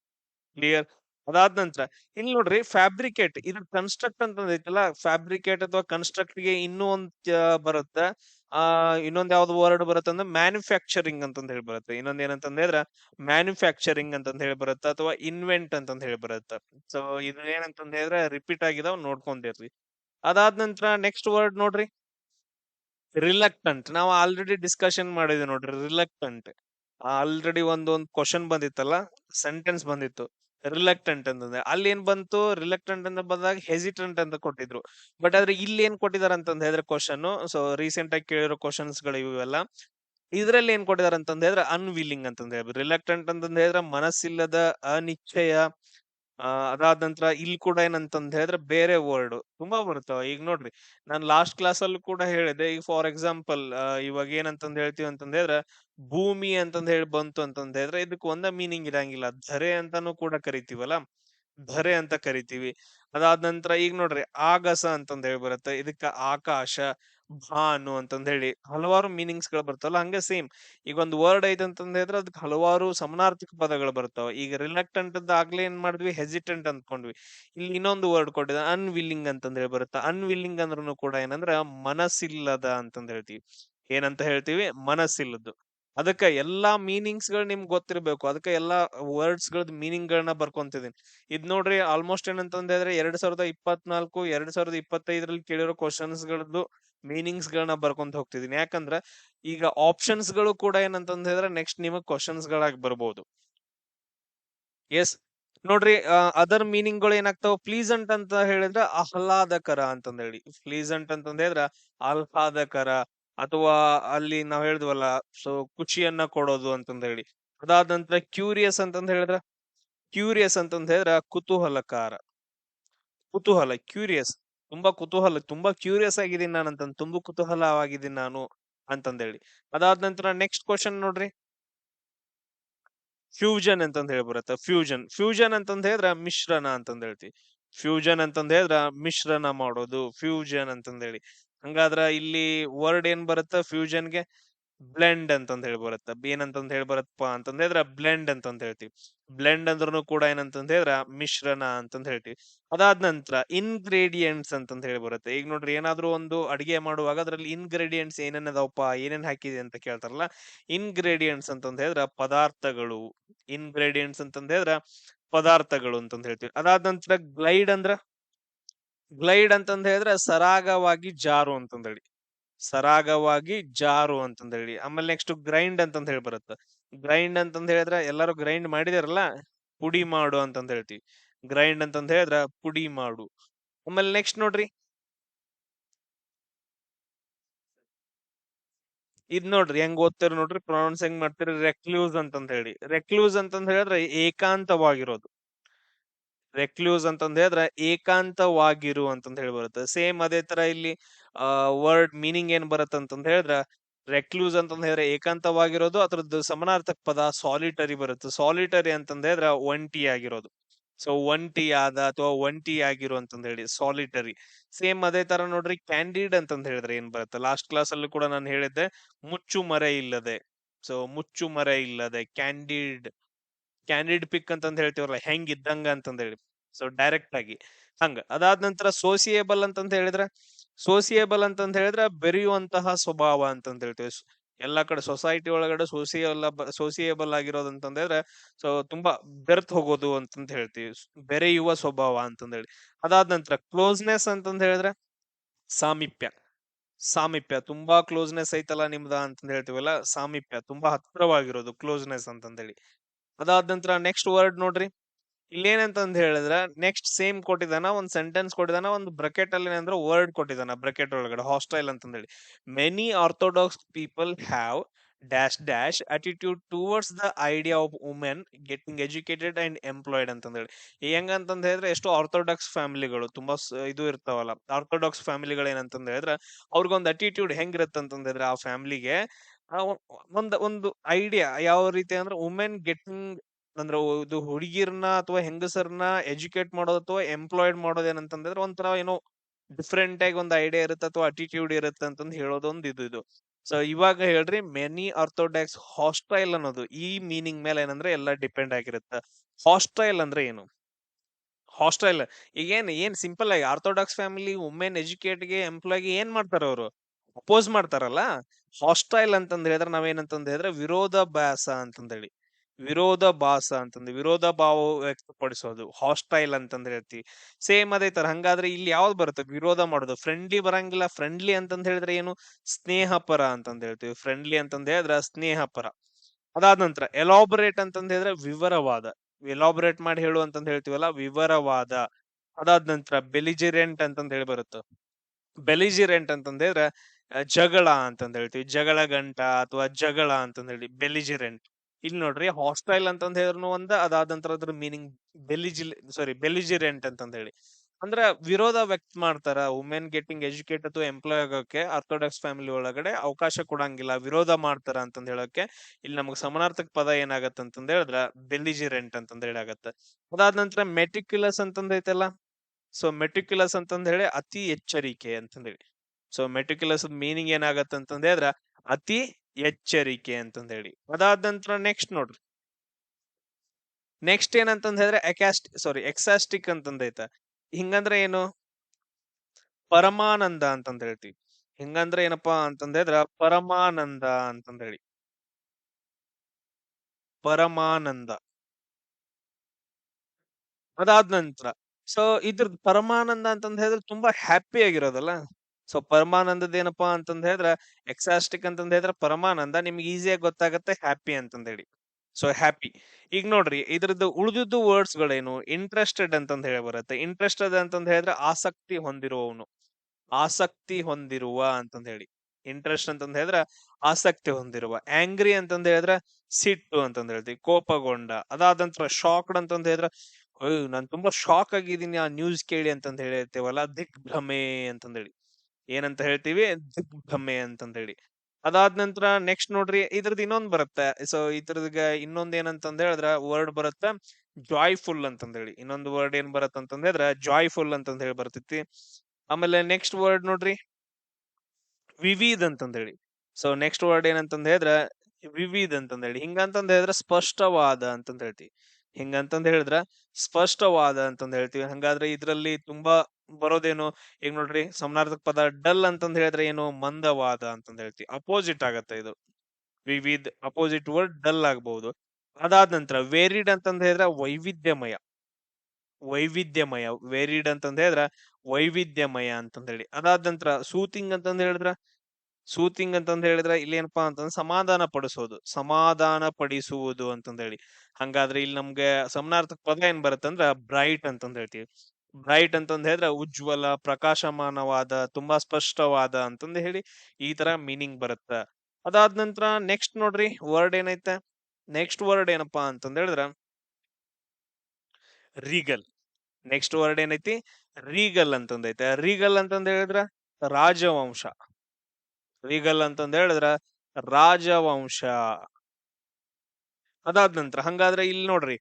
ಕ್ಲಿಯರ್ ಅದಾದ ನಂತರ ಇಲ್ಲಿ ನೋಡ್ರಿ ಫ್ಯಾಬ್ರಿಕೇಟ್ ಇದು ಕನ್ಸ್ಟ್ರಕ್ಟ್ ಅಂತ ಐತಲ್ಲ ಫ್ಯಾಬ್ರಿಕೇಟ್ ಅಥವಾ ಕನ್ಸ್ಟ್ರಕ್ಟ್ಗೆ ಇನ್ನೂ ಒಂದ್ ಬರುತ್ತೆ. ಆ, ಇನ್ನೊಂದ್ ಯಾವ್ದು ವರ್ಡ್ ಬರುತ್ತೆ ಅಂದ್ರೆ ಮ್ಯಾನುಫ್ಯಾಕ್ಚರಿಂಗ್ ಅಂತ ಹೇಳಿ ಬರುತ್ತೆ. ಇನ್ನೊಂದ್ ಏನಂತಂದ್ರೆ ಮ್ಯಾನುಫ್ಯಾಕ್ಚರಿಂಗ್ ಅಂತ ಹೇಳಿ ಬರುತ್ತೆ ಅಥವಾ ಇನ್ವೆಂಟ್ ಅಂತ ಹೇಳಿ ಬರುತ್ತೆ. ಸೊ ಇದು ಏನಂತಂದ್ ಹೇಳಿದ್ರೆ ರಿಪೀಟ್ ಆಗಿದಾವ್ ನೋಡ್ಕೊಂಡಿರ್ರಿ. ಅದಾದ ನಂತರ ನೆಕ್ಸ್ಟ್ ವರ್ಡ್ ನೋಡ್ರಿ? ರಿಲಕ್ಟಂಟ್ ನಾವು ಆಲ್ರೆಡಿ ಡಿಸ್ಕಷನ್ ಮಾಡಿದ್ವಿ ನೋಡ್ರಿ ರಿಲಕ್ಟಂಟ್ ಆಲ್ರೆಡಿ ಒಂದೊಂದು ಒಂದ್ ಕ್ವಶನ್ ಬಂದಿತ್ತಲ್ಲ ಸೆಂಟೆನ್ಸ್ ಬಂದಿತ್ತು. ರಿಲಕ್ಟೆಂಟ್ ಅಂತಂದ್ರೆ. ಅಲ್ಲಿ ಏನ್ ಬಂತು? ರಿಲಕ್ಟೆಂಟ್ ಅಂತ ಬಂದಾಗ ಹೆಸಿಟೆಂಟ್ ಅಂತ ಕೊಟ್ಟಿದ್ರು. ಬಟ್ ಆದ್ರೆ ಇಲ್ಲಿ ಏನ್ ಕೊಟ್ಟಿದ್ದಾರೆ ಅಂತಂದ್ ಹೇಳಿದ್ರೆ ಕ್ವಶನ್ ಸೊ ರೀಸೆಂಟ್ ಆಗಿ ಕೇಳಿರೋ ಕ್ವಶನ್ಸ್ಗಳು ಇವೆಲ್ಲ. ಇದ್ರಲ್ಲಿ ಏನ್ ಕೊಟ್ಟಿದ್ದಾರೆ ಅಂತಂದ್ ಹೇಳಿದ್ರೆ ಅನ್ವಿಲಿಂಗ್ ಅಂತಂದ್ ಹೇಳಿ ರಿಲಕ್ಟೆಂಟ್ ಅಂತಂದ್ ಹೇಳಿದ್ರೆ ಮನಸ್ಸಿಲ್ಲದ ಅನಿಶ್ಚಯ ಅದಾದ ನಂತರ ಇಲ್ಲಿ ಕೂಡ ಏನಂತಂದ್ ಹೇಳಿದ್ರೆ ಬೇರೆ ವರ್ಡ್ ತುಂಬಾ ಬರ್ತಾವ ಈಗ ನೋಡ್ರಿ, ನಾನ್ ಲಾಸ್ಟ್ ಕ್ಲಾಸ್ ಅಲ್ಲಿ ಕೂಡ ಹೇಳಿದೆ. ಈಗ ಫಾರ್ ಎಕ್ಸಾಂಪಲ್ ಇವಾಗ ಏನಂತಂದ್ ಹೇಳ್ತೀವಿ ಅಂತಂದ್ ಭೂಮಿ ಅಂತಂದ ಹೇಳಿ ಬಂತು ಅಂತಂದ ಹೇಳಿದ್ರೆ ಇದಕ್ಕೆ ಒಂದ ಮೀನಿಂಗ್ ಇರಂಗಿಲ್ಲ. ಧರೆ ಅಂತಾನು ಕೂಡ ಕರಿತೀವಲ್ಲ? ಧರೆ ಅಂತ ಕರಿತೀವಿ. ಅದಾದ ನಂತರ ಈಗ ನೋಡ್ರಿ ಆಗಸ ಅಂತಂದ ಹೇಳಿ ಬರುತ್ತೆ. ಇದಕ್ಕ ಆಕಾಶ, ಭಾನು ಅಂತಂದ ಹೇಳಿ ಹಲವಾರು ಮೀನಿಂಗ್ಸ್ಗಳು ಬರ್ತಾವಲ್ಲ, ಹಂಗೆ ಸೇಮ್. ಈಗ ಒಂದು ವರ್ಡ್ ಐತೆ ಅಂತಂದ ಹೇಳಿದ್ರೆ ಅದಕ್ಕೆ ಹಲವಾರು ಸಮಾನಾರ್ಥಕ ಪದಗಳು ಬರ್ತಾವ. ಈಗ ರಿಲಕ್ಟೆಂಟ್ ಅಂತ ಆಗ್ಲೇ ಏನ್ ಮಾಡಿದ್ವಿ? ಹೆಸಿಟೆಂಟ್ ಅಂದ್ಕೊಂಡ್ವಿ ಇಲ್ಲಿ ಇನ್ನೊಂದು ವರ್ಡ್ ಕೊಟ್ಟಿದೆ ಅನ್ವಿಲ್ಲಿಂಗ್ ಅಂತಂದ ಹೇಳಿ ಬರುತ್ತೆ. ಅನ್ವಿಲ್ಲಿಂಗ್ ಅಂದ್ರೂ ಕೂಡ ಏನಂದ್ರೆ ಮನಸ್ಸಿಲ್ಲದ ಅಂತಂದ ಹೇಳ್ತೀವಿ. ಏನಂತ ಹೇಳ್ತೀವಿ? ಮನಸ್ಸಿಲ್ಲದ್ದು. ಅದಕ್ಕ ಎಲ್ಲಾ ಮೀನಿಂಗ್ಸ್ಗಳು ನಿಮ್ಗೆ ಗೊತ್ತಿರಬೇಕು. ಅದಕ್ಕೆ ಎಲ್ಲಾ ವರ್ಡ್ಸ್ ಗಳದ್ ಮೀನಿಂಗ್ ಗಳನ್ನ ಬರ್ಕೊಂತಿದೀನಿ. ಇದ್ ನೋಡ್ರಿ ಆಲ್ಮೋಸ್ಟ್ ಏನಂತಂದ್ರೆ ಎರಡ್ ಸಾವಿರದ ಇಪ್ಪತ್ನಾಲ್ಕು, ಎರಡ್ ಸಾವಿರದ ಇಪ್ಪತ್ತೈದರಲ್ಲಿ ಕೇಳಿರೋ ಕ್ವಶನ್ಸ್ ಗಳದ್ದು ಮೀನಿಂಗ್ಸ್ ಗಳನ್ನ ಬರ್ಕೊಂತ ಹೋಗ್ತಿದೀನಿ. ಯಾಕಂದ್ರೆ ಈಗ ಆಪ್ಷನ್ಸ್ಗಳು ಕೂಡ ಏನಂತಂದ ಹೇಳಿದ್ರೆ ನೆಕ್ಸ್ಟ್ ನಿಮಗ್ ಕ್ವಶನ್ಸ್ ಗಳಾಗಿ ಬರ್ಬೋದು. ಎಸ್. ನೋಡ್ರಿ ಅದರ್ ಮೀನಿಂಗ್ಗಳು ಏನಾಗ್ತಾವ? ಪ್ಲೀಸೆಂಟ್ ಅಂತ ಹೇಳಿದ್ರೆ ಆಹ್ಲಾದಕರ ಅಂತಂದ ಹೇಳಿ. ಪ್ಲೀಸಂಟ್ ಅಂತಂದ ಹೇಳಿದ್ರ ಆಹ್ಲಾದಕರ ಅಥವಾ ಅಲ್ಲಿ ನಾವ್ ಹೇಳಿದ್ವಲ್ಲ ಸೊ ಖುಷಿಯನ್ನ ಕೊಡೋದು ಅಂತಂದ ಹೇಳಿ ಅದಾದ ನಂತರ ಕ್ಯೂರಿಯಸ್ ಅಂತಂದ ಹೇಳಿದ್ರ? ಕ್ಯೂರಿಯಸ್ ಅಂತಂದ ಹೇಳಿದ್ರ ಕುತೂಹಲಕಾರ. ಕುತೂಹಲ ಕ್ಯೂರಿಯಸ್ ತುಂಬಾ ಕುತೂಹಲ, ತುಂಬಾ ಕ್ಯೂರಿಯಸ್ ಆಗಿದ್ದೀನಿ ನಾನು ಅಂತ ತುಂಬಾ ಕುತೂಹಲವಾಗಿದ್ದೀನಿ ನಾನು ಅಂತಂದೇಳಿ ಅದಾದ ನಂತರ ನೆಕ್ಸ್ಟ್ ಕ್ವಶನ್ ನೋಡ್ರಿ. ಫ್ಯೂಜನ್ ಅಂತಂದ ಹೇಳಿ ಬರುತ್ತೆ ಫ್ಯೂಜನ್ ಫ್ಯೂಜನ್ ಅಂತಂದ ಹೇಳಿದ್ರ ಮಿಶ್ರಣ ಅಂತಂದ ಹೇಳ್ತೀವಿ. ಫ್ಯೂಜನ್ ಅಂತಂದ ಹೇಳಿದ್ರ ಮಿಶ್ರಣ ಮಾಡೋದು ಫ್ಯೂಜನ್ ಅಂತಂದ ಹೇಳಿ. ಹಂಗಾದ್ರ ಇಲ್ಲಿ ವರ್ಡ್ ಏನ್ ಬರುತ್ತೆ? ಫ್ಯೂಷನ್ಗೆ ಬ್ಲೆಂಡ್ ಅಂತಂದ್ ಹೇಳಿ ಬರುತ್ತೆ. ಏನಂತಂದ್ ಹೇಳಿ ಬರತ್ತಪ್ಪ ಅಂತಂದ್ ಹೇಳಿದ್ರ ಬ್ಲೆಂಡ್ ಅಂತಂದ್ ಹೇಳ್ತೀವಿ. ಬ್ಲೆಂಡ್ ಅಂದ್ರೂ ಕೂಡ ಏನಂತಂದ್ ಹೇಳಿದ್ರ ಮಿಶ್ರಣ ಅಂತಂದ್ ಹೇಳ್ತೀವಿ. ಅದಾದ ನಂತರ ಇನ್ಗ್ರೀಡಿಯೆಂಟ್ಸ್ ಅಂತಂದ್ ಹೇಳಿ ಬರುತ್ತೆ. ಈಗ ನೋಡ್ರಿ ಏನಾದ್ರೂ ಒಂದು ಅಡಿಗೆ ಮಾಡುವಾಗ ಅದ್ರಲ್ಲಿ ಇನ್ಗ್ರೀಡಿಯೆಂಟ್ಸ್ ಏನೇನ್ ಅದಾವಪ್ಪ ಏನೇನ್ ಹಾಕಿದೆ ಅಂತ ಕೇಳ್ತಾರಲ್ಲ? ಇನ್ಗ್ರೀಡಿಯೆಂಟ್ಸ್ ಅಂತಂದ್ ಹೇಳಿದ್ರ ಪದಾರ್ಥಗಳು. ಇನ್ಗ್ರೀಡಿಯೆಂಟ್ಸ್ ಅಂತಂದ್ ಹೇಳಿದ್ರ ಪದಾರ್ಥಗಳು ಅಂತಂದ್ ಹೇಳ್ತೀವಿ. ಅದಾದ ನಂತರ ಗ್ಲೈಡ್ ಅಂದ್ರ? ಗ್ಲೈಡ್ ಅಂತಂದ ಹೇಳಿದ್ರೆ ಸರಾಗವಾಗಿ ಜಾರು ಅಂತಂದೇಳಿ ಸರಾಗವಾಗಿ ಜಾರು ಅಂತಂದೇಳಿ ಆಮೇಲೆ ನೆಕ್ಸ್ಟ್ ಗ್ರೈಂಡ್ ಅಂತಂದ ಹೇಳಿ ಬರುತ್ತೆ. ಗ್ರೈಂಡ್ ಅಂತಂದ್ ಹೇಳಿದ್ರೆ ಎಲ್ಲರೂ ಗ್ರೈಂಡ್ ಮಾಡಿದಾರಲ್ಲ, ಪುಡಿ ಮಾಡು ಅಂತಂದ ಹೇಳ್ತೀವಿ. ಗ್ರೈಂಡ್ ಅಂತಂದ ಹೇಳಿದ್ರೆ ಪುಡಿ ಮಾಡು. ಆಮೇಲೆ ನೆಕ್ಸ್ಟ್ ನೋಡ್ರಿ. ಇದ್ ನೋಡ್ರಿ ಹೆಂಗ್ ಓದ್ತಾರ ನೋಡ್ರಿ ಪ್ರೊನೌನ್ಸ್ ಹೆಂಗ್ ಮಾಡ್ತೀರಿ ರೆಕ್ಲೂಸ್ ಅಂತಂದ ಹೇಳಿ. ರೆಕ್ಲೂಸ್ ಅಂತಂದ್ ಹೇಳಿದ್ರೆ ಏಕಾಂತವಾಗಿರೋದು. ರೆಕ್ಲೂಸ್ ಅಂತಂದ್ ಹೇಳಿದ್ರೆ ಏಕಾಂತವಾಗಿರು ಅಂತಂದ್ ಹೇಳಿ ಬರುತ್ತೆ. ಸೇಮ್ ಅದೇ ತರ ಇಲ್ಲಿ ವರ್ಡ್ ಮೀನಿಂಗ್ ಏನ್ ಬರುತ್ತೆ ಅಂತಂದ್ ಹೇಳಿದ್ರ ರೆಕ್ಲೂಸ್ ಅಂತಂದ್ ಹೇಳಿದ್ರೆ ಏಕಾಂತವಾಗಿರೋದು, ಅದ್ರದ್ದು ಸಮಾನಾರ್ಥಕ ಪದ ಸಾಲಿಟರಿ ಬರುತ್ತೆ. ಸಾಲಿಟರಿ ಅಂತಂದ್ ಹೇಳಿದ್ರೆ ಒಂಟಿ ಆಗಿರೋದು ಸೊ ಒಂಟಿ ಆದ ಅಥವಾ ಒಂಟಿ ಆಗಿರು ಅಂತಂದ್ ಹೇಳಿ ಸಾಲಿಟರಿ ಸೇಮ್ ಅದೇ ತರ ನೋಡ್ರಿ ಕ್ಯಾಂಡಿಡ್ ಅಂತಂದ್ ಹೇಳಿದ್ರೆ ಏನ್ ಬರುತ್ತೆ? ಲಾಸ್ಟ್ ಕ್ಲಾಸ್ ಅಲ್ಲಿ ಕೂಡ ನಾನು ಹೇಳಿದ್ದೆ ಮುಚ್ಚು ಮರೆ ಇಲ್ಲದೆ. ಸೊ ಮುಚ್ಚು ಮರೆ ಇಲ್ಲದೆ ಕ್ಯಾಂಡಿಡ್ ಕ್ಯಾಂಡಿಡ್ ಪಿಕ್ ಅಂತಂದ್ ಹೇಳ್ತೀವಲ್ಲ, ಹೆಂಗ್ ಇದ್ದಂಗ ಅಂತ ಹೇಳಿ. ಸೊ ಡೈರೆಕ್ಟ್ ಆಗಿ. ಹಂಗ. ಅದಾದ ನಂತರ ಸೋಸಿಯೇಬಲ್ ಅಂತಂದ್ ಹೇಳಿದ್ರೆ ಸೋಸಿಯೇಬಲ್ ಅಂತಂದ್ ಹೇಳಿದ್ರೆ ಬೆರೆಯುವಂತಹ ಸ್ವಭಾವ ಅಂತಂದ್ ಹೇಳ್ತೀವಿ. ಎಲ್ಲಾ ಕಡೆ ಸೊಸೈಟಿ ಒಳಗಡೆ ಸೋಸಿಯಲ್ ಸೋಸಿಯೇಬಲ್ ಆಗಿರೋದು ಅಂತಂದ್ರೆ ಸೊ ತುಂಬಾ ಬೆರ್ತ್ ಹೋಗೋದು ಅಂತಂದ್ ಹೇಳ್ತೀವಿ. ಬೆರೆಯುವ ಸ್ವಭಾವ ಅಂತಂದ್ ಹೇಳಿ. ಅದಾದ ನಂತರ ಕ್ಲೋಸ್ನೆಸ್ ಅಂತಂದ್ ಹೇಳಿದ್ರೆ, ಸಾಮೀಪ್ಯ. ಸಾಮೀಪ್ಯ. ತುಂಬಾ ಕ್ಲೋಸ್ನೆಸ್ ಐತಲ್ಲ ನಿಮ್ದ ಅಂತಂದ್ ಹೇಳ್ತೀವಲ್ಲ, ಸಾಮೀಪ್ಯ. ತುಂಬಾ ಹತ್ತಿರವಾಗಿರೋದು ಕ್ಲೋಸ್ನೆಸ್ ಅಂತಂದ್ ಹೇಳಿ. ಅದಾದ ನಂತರ ನೆಕ್ಸ್ಟ್ ವರ್ಡ್ ನೋಡ್ರಿ. ಇಲ್ಲೇನಂತಂದ್ ಹೇಳಿದ್ರೆ ನೆಕ್ಸ್ಟ್ ಸೇಮ್ ಕೊಟ್ಟಿದಾನ ಒಂದ್ ಸೆಂಟೆನ್ಸ್ ಕೊಟ್ಟಿದಾನ ಒಂದು ಬ್ರಕೆಟ್ ಅಲ್ಲಿ ಏನಂದ್ರೆ ವರ್ಡ್ ಕೊಟ್ಟಿದಾನ ಬ್ರಕೆಟ್ ಒಳಗಡೆ ಹಾಸ್ಟೈಲ್ ಅಂತಂದ್ ಹೇಳಿ. Many orthodox people have dash dash attitude towards the idea of women getting educated and employed ಅಂತಂದೇಳಿ ಹೆಂಗಂತಂದ್ ಹೇಳಿದ್ರೆ, ಎಷ್ಟೋ ಆರ್ಥೋಡಾಕ್ಸ್ ಫ್ಯಾಮಿಲಿಗಳು ತುಂಬಾ ಇದು ಇರ್ತಾವಲ್ಲ ಆರ್ಥೋಡಾಕ್ಸ್ ಫ್ಯಾಮಿಲಿಗಳು ಏನಂತಂದ್ ಹೇಳಿದ್ರೆ, ಅವ್ರಿಗೊಂದು ಅಟಿಟ್ಯೂಡ್ ಹೆಂಗಿರುತ್ತೆ ಅಂತಂದ್ ಆ ಫ್ಯಾಮಿಲಿಗೆ ಒಂದ್, ಒಂದು ಐಡಿಯಾ ಯಾವ ರೀತಿ ಅಂದ್ರೆ ವುಮೆನ್ ಗೆಟಿಂಗ್ ಅಂದ್ರೆ ಇದು ಹುಡುಗಿರ್ನ ಅಥವಾ ಹೆಂಗಸರ್ನ ಎಜುಕೇಟ್ ಮಾಡೋದು ಅಥವಾ ಎಂಪ್ಲಾಯ್ಡ್ ಮಾಡೋದು ಏನಂತಂದ್ರೆ ಒಂಥರ ಏನೋ ಡಿಫ್ರೆಂಟ್ ಆಗಿ ಒಂದು ಐಡಿಯಾ ಇರುತ್ತೆ ಅಥವಾ ಅಟಿಟ್ಯೂಡ್ ಇರುತ್ತೆ ಅಂತಂದ್ ಹೇಳೋದೊಂದು ಇದು ಇದು. ಸೊ, ಇವಾಗ ಹೇಳ್ರಿ ಮೆನಿ ಆರ್ಥೋಡಾಕ್ಸ್ ಹಾಸ್ಟೈಲ್ ಅನ್ನೋದು ಈ ಮೀನಿಂಗ್ ಮೇಲೆ ಏನಂದ್ರೆ ಎಲ್ಲ ಡಿಪೆಂಡ್ ಆಗಿರುತ್ತೆ. ಹಾಸ್ಟೈಲ್ ಅಂದ್ರೆ ಏನು? ಹಾಸ್ಟೈಲ್ ಈಗ ಏನ್ ಏನ್ ಸಿಂಪಲ್ ಆಗಿ ಆರ್ಥೋಡಾಕ್ಸ್ ಫ್ಯಾಮಿಲಿ ವುಮೆನ್ ಎಜುಕೇಟ್ಗೆ ಎಂಪ್ಲಾಯ್ಗೆ ಏನ್ ಮಾಡ್ತಾರ ಅವರು? ಅಪೋಸ್ ಮಾಡ್ತಾರಲ್ಲ, ಹಾಸ್ಟೈಲ್ ಅಂತಂದ್ ಹೇಳಿದ್ರೆ ನಾವೇನಂತಂದ್ ಹೇಳಿದ್ರೆ ವಿರೋಧಾಭಾಸ ಅಂತಂದೇಳಿ ಹೇಳಿ. ವಿರೋಧಾಭಾಸ ಅಂತಂದ್ರೆ ವಿರೋಧ ಭಾವ ವ್ಯಕ್ತಪಡಿಸೋದು. ಹಾಸ್ಟೈಲ್ ಅಂತಂದ್ ಹೇಳ್ತೀವಿ. ಸೇಮ್ ಅದೇ ತರ ಹಂಗಾದ್ರೆ ಇಲ್ಲಿ ಯಾವ್ದು ಬರುತ್ತೆ? ವಿರೋಧ ಮಾಡೋದು. ಫ್ರೆಂಡ್ಲಿ ಬರಂಗಿಲ್ಲ. ಫ್ರೆಂಡ್ಲಿ ಅಂತಂದ್ ಹೇಳಿದ್ರೆ ಏನು? ಸ್ನೇಹಪರ ಅಂತಂದ್ ಹೇಳ್ತೀವಿ. ಫ್ರೆಂಡ್ಲಿ ಅಂತಂದ್ ಹೇಳಿದ್ರೆ ಸ್ನೇಹಪರ. ಅದಾದ ನಂತರ ಎಲಾಬರೇಟ್ ಅಂತಂದ್ ಹೇಳಿದ್ರೆ ವಿವರವಾದ. ಎಲಾಬರೇಟ್ ಮಾಡಿ ಹೇಳು ಅಂತಂದ್ ಹೇಳ್ತೀವಲ್ಲ, ವಿವರವಾದ. ಅದಾದ ನಂತರ ಬೆಲಿಜಿರೆಂಟ್ ಅಂತಂದ್ ಹೇಳಿ ಬರುತ್ತೆ. ಬೆಲಿಜಿರೆಂಟ್ ಅಂತಂದ್ ಹೇಳಿದ್ರೆ ಜಗಳ ಅಂತಂದ್ ಹೇಳ್ತೀವಿ. ಜಗಳ ಗಂಟ ಅಥವಾ ಜಗಳ ಅಂತಂದ ಹೇಳಿ ಬೆಲಿಜಿರೆಂಟ್ ಇಲ್ಲಿ ನೋಡ್ರಿ ಹಾಸ್ಟೈಲ್ ಅಂತಂದ್ ಹೇಳಿದ್ರು ಒಂದ ಅದಾದ ನಂತರ ಅದ್ರ ಮೀನಿಂಗ್ ಬೆಲಿಜಿಲ್, ಸಾರಿ ಬೆಲಿಜಿರೆಂಟ್ ಅಂತಂದ ಹೇಳಿ. ಅಂದ್ರ ವಿರೋಧ ವ್ಯಕ್ತ ಮಾಡ್ತಾರ, ವುಮೆನ್ ಗೆಟಿಂಗ್ ಎಜುಕೇಟ್ ಅಥವಾ ಎಂಪ್ಲಾಯ್ ಆಗೋಕೆ ಆರ್ಥೋಡಾಕ್ಸ್ ಫ್ಯಾಮಿಲಿ ಒಳಗಡೆ ಅವಕಾಶ ಕೊಡಂಗಿಲ್ಲ, ವಿರೋಧ ಮಾಡ್ತಾರ ಅಂತಂದ ಹೇಳೋಕೆ ಇಲ್ಲಿ ನಮ್ಗೆ ಸಮಾನಾರ್ಥಕ ಪದ ಏನಾಗತ್ತ ಅಂತಂದ್ ಹೇಳಿದ್ರ ಬೆಲಿಜಿರೆಂಟ್ ಅಂತಂದ್ ಹೇಳಿ ಆಗತ್ತ ಅದಾದ ನಂತರ ಮೆಟಿಕ್ಯುಲಸ್ ಅಂತಂದ್ ಐತಲ್ಲ, ಸೊ ಮೆಟಿಕ್ಯುಲಸ್ ಅಂತಂದ ಹೇಳಿ ಅತಿ ಎಚ್ಚರಿಕೆ ಅಂತಂದ್ ಹೇಳಿ. ಸೊ ಮೆಟಿಕ್ಯುಲಸ್ ಮೀನಿಂಗ್ ಏನಾಗತ್ತೆ ಅಂತಂದ್ರೆ ಅದ್ರ ಅತಿ ಎಚ್ಚರಿಕೆ ಅಂತಂದ ಹೇಳಿ. ಅದಾದ ನಂತರ ನೆಕ್ಸ್ಟ್ ನೋಡ್ರಿ. ನೆಕ್ಸ್ಟ್ ಏನಂತಂದ ಹೇಳಿದ್ರೆ ಅಕಾಸ್ಟ್ ಸಾರಿ ಎಕ್ಸಾಸ್ಟಿಕ್ ಅಂತಂದೈತ ಹಿಂಗಂದ್ರೆ ಏನು? ಪರಮಾನಂದ ಅಂತಂದ ಹೇಳ್ತೀವಿ. ಹಿಂಗಂದ್ರೆ ಏನಪ್ಪಾ ಅಂತಂದ ಹೇಳಿದ್ರ ಪರಮಾನಂದ ಅಂತಂದ ಹೇಳಿ. ಪರಮಾನಂದ. ಅದಾದ ನಂತರ. ಸೊ ಇದ್ರ ಪರಮಾನಂದ ಅಂತಂದ ಹೇಳಿದ್ರೆ ತುಂಬಾ ಹ್ಯಾಪಿ ಆಗಿರೋದಲ್ಲ? ಸೊ ಪರಮಾನಂದದ ಏನಪ್ಪಾ ಅಂತಂದ ಹೇಳಿದ್ರೆ ಎಕ್ಸಾಸ್ಟಿಕ್ ಅಂತಂದ ಹೇಳಿದ್ರೆ ಪರಮಾನಂದ ನಿಮ್ಗೆ ಈಸಿಯಾಗಿ ಗೊತ್ತಾಗತ್ತೆ ಹ್ಯಾಪಿ ಅಂತಂದ ಹೇಳಿ. ಸೊ ಹ್ಯಾಪಿ ಈಗ ನೋಡ್ರಿ, ಇದ್ರದ್ದು ಉಳಿದಿದ್ದು ವರ್ಡ್ಸ್ ಗಳೇನು ಇಂಟ್ರೆಸ್ಟೆಡ್ ಅಂತಂದ ಹೇಳಿ ಬರುತ್ತೆ. ಇಂಟ್ರೆಸ್ಟೆಡ್ ಅಂತಂದ ಹೇಳಿದ್ರೆ ಆಸಕ್ತಿ ಹೊಂದಿರುವವನು ಆಸಕ್ತಿ ಹೊಂದಿರುವ ಅಂತಂದ ಹೇಳಿ. ಇಂಟ್ರೆಸ್ಟ್ ಅಂತಂದ ಹೇಳಿದ್ರೆ ಆಸಕ್ತಿ ಹೊಂದಿರುವ. ಆಂಗ್ರಿ ಅಂತಂದ ಹೇಳಿದ್ರೆ ಸಿಟ್ಟು ಅಂತಂದ ಹೇಳ್ತೀವಿ, ಕೋಪಗೊಂಡ. ಅದಾದ ನಂತರ ಶಾಕ್ಡ್ ಅಂತಂದ ಹೇಳಿದ್ರೆ, ಅಯ್ಯೋ, ನಾನ್ ತುಂಬಾ ಶಾಕ್ ಆಗಿದ್ದೀನಿ ಆ ನ್ಯೂಸ್ ಕೇಳಿ ಅಂತಂದ ಹೇಳಿರ್ತೇವಲ್ಲ, ದಿಗ್ಭ್ರಮೆ ಅಂತಂದ ಹೇಳಿ. ಏನಂತ ಹೇಳ್ತೀವಿ ದಿಗ್ಭ್ರಮೆ ಅಂತಂದ ಹೇಳಿ ಅದಾದ ನಂತರ ನೆಕ್ಸ್ಟ್ ನೋಡ್ರಿ ಇದ್ರದ್ದು ಇನ್ನೊಂದ್ ಬರುತ್ತೆ. ಸೊ ಇದ್ರದ್ಗ ಇನ್ನೊಂದ್ ಏನಂತಂದ ಹೇಳಿದ್ರ ವರ್ಡ್ ಬರುತ್ತೆ ಜಾಯ್ಫುಲ್ ಅಂತಂದ ಹೇಳಿ ಇನ್ನೊಂದು ವರ್ಡ್ ಏನ್ ಬರುತ್ತೆ ಅಂತಂದ ಹೇಳಿದ್ರ ಜಾಯ್ಫುಲ್ ಅಂತಂದ ಹೇಳಿ ಬರ್ತೈತಿ. ಆಮೇಲೆ ನೆಕ್ಸ್ಟ್ ವರ್ಡ್ ನೋಡ್ರಿ ವಿವಿದ್ ಅಂತಂದ ಹೇಳಿ ಸೊ ನೆಕ್ಸ್ಟ್ ವರ್ಡ್ ಏನಂತಂದ ಹೇಳಿದ್ರ ವಿವಿದ್ ಅಂತಂದ ಹೇಳಿ ಹಿಂಗಂತಂದ ಹೇಳಿದ್ರ ಸ್ಪಷ್ಟವಾದ ಅಂತಂದ ಹೇಳ್ತೀವಿ. ಹಿಂಗಂತಂದ್ ಹೇಳಿದ್ರ ಸ್ಪಷ್ಟವಾದ ಅಂತಂದ ಹೇಳ್ತೀವಿ. ಹಂಗಾದ್ರೆ ಇದ್ರಲ್ಲಿ ತುಂಬಾ ಬರೋದೇನು, ಈಗ ನೋಡ್ರಿ ಸಮನಾರ್ಥಕ ಪದ ಡಲ್ ಅಂತಂದ ಹೇಳಿದ್ರೆ ಏನು ಮಂದವಾದ ಅಂತಂದ್ ಹೇಳ್ತೀವಿ. ಅಪೋಸಿಟ್ ಆಗತ್ತೆ ಇದು. ವಿವಿದ್ ಅಪೋಸಿಟ್ ವರ್ಡ್ ಡಲ್ ಆಗ್ಬಹುದು ಅದಾದ ನಂತರ ವೇರಿಡ್ ಅಂತಂದ ಹೇಳಿದ್ರೆ ವೈವಿಧ್ಯಮಯ. ವೈವಿಧ್ಯಮಯ. ವೇರಿಡ್ ಅಂತಂದ ಹೇಳಿದ್ರ ವೈವಿಧ್ಯಮಯ ಅಂತಂದ ಹೇಳಿ. ಅದಾದ ನಂತರ ಸೂತಿಂಗ್ ಅಂತಂದ ಹೇಳಿದ್ರ ಸೂತಿಂಗ್ ಅಂತಂದ ಹೇಳಿದ್ರ ಇಲ್ಲಿ ಏನಪ್ಪಾ ಅಂತಂದ್ರೆ ಸಮಾಧಾನ ಪಡಿಸೋದು ಸಮಾಧಾನ ಪಡಿಸುವುದು ಅಂತಂದ ಹೇಳಿ. ಹಂಗಾದ್ರೆ ಇಲ್ಲಿ ನಮ್ಗೆ ಸಮನಾರ್ಥಕ ಪದ ಏನ್ ಬರುತ್ತಂದ್ರ ಬ್ರೈಟ್ ಅಂತಂದ ಹೇಳ್ತೀವಿ. ಬ್ರೈಟ್ ಅಂತಂದ ಹೇಳಿದ್ರೆ ಉಜ್ವಲ, ಪ್ರಕಾಶಮಾನವಾದ, ತುಂಬಾ ಸ್ಪಷ್ಟವಾದ ಅಂತಂದ ಹೇಳಿ ಈ ತರ ಮೀನಿಂಗ್ ಬರುತ್ತ. ಅದಾದ ನಂತರ ನೆಕ್ಸ್ಟ್ ನೋಡ್ರಿ ವರ್ಡ್ ಏನೈತೆ? ನೆಕ್ಸ್ಟ್ ವರ್ಡ್ ಏನಪ್ಪಾ ಅಂತಂದ ಹೇಳಿದ್ರ ರೀಗಲ್. ನೆಕ್ಸ್ಟ್ ವರ್ಡ್ ಏನೈತಿ? ರೀಗಲ್ ಅಂತಂದೈತೆ ರೀಗಲ್ ಅಂತಂದ ಹೇಳಿದ್ರ ರಾಜವಂಶ. ರೀಗಲ್ ಅಂತಂದ ಹೇಳಿದ್ರ ರಾಜವಂಶ. ಅದಾದ ನಂತರ ಹಂಗಾದ್ರೆ ಇಲ್ಲಿ ನೋಡ್ರಿ,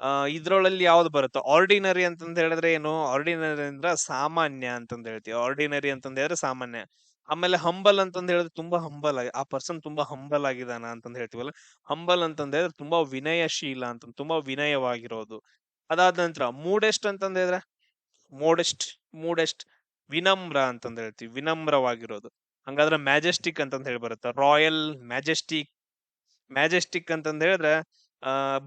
ಆ, ಇದ್ರೊಳಲ್ಲಿ ಯಾವ್ದು ಬರುತ್ತೆ ಆರ್ಡಿನರಿ ಅಂತಂದ ಹೇಳಿದ್ರೆ ಏನು? ಆರ್ಡಿನರಿ ಅಂದ್ರ ಸಾಮಾನ್ಯ ಅಂತಂದ ಹೇಳ್ತೀವಿ. ಆರ್ಡಿನರಿ ಅಂತಂದ ಹೇಳಿದ್ರೆ ಸಾಮಾನ್ಯ. ಆಮೇಲೆ ಹಂಬಲ್ ಅಂತಂದ ಹೇಳಿದ್ರೆ ತುಂಬಾ ಹಂಬಲ್ ಆಗಿ, ಆ ಪರ್ಸನ್ ತುಂಬಾ ಹಂಬಲ್ ಆಗಿದಾನ ಅಂತಂದ ಹೇಳ್ತೀವಲ್ಲ ಹಂಬಲ್ ಅಂತಂದ ಹೇಳಿದ್ರೆ ತುಂಬಾ ವಿನಯಶೀಲ ಅಂತ ತುಂಬಾ ವಿನಯವಾಗಿರೋದು. ಅದಾದ ನಂತರ ಮೂಡೆಸ್ಟ್ ಅಂತಂದ ಹೇಳಿದ್ರೆ ಮೋಡೆಸ್ಟ್ ಮೂಡೆಸ್ಟ್ ವಿನಮ್ರ ಅಂತಂದ ಹೇಳ್ತೀವಿ, ವಿನಮ್ರವಾಗಿರೋದು. ಹಂಗಾದ್ರೆ ಮ್ಯಾಜೆಸ್ಟಿಕ್ ಅಂತಂದ ಹೇಳಿ ಬರುತ್ತೆ. ರಾಯಲ್ ಮ್ಯಾಜೆಸ್ಟಿಕ್ ಮ್ಯಾಜೆಸ್ಟಿಕ್ ಅಂತಂದ ಹೇಳಿದ್ರೆ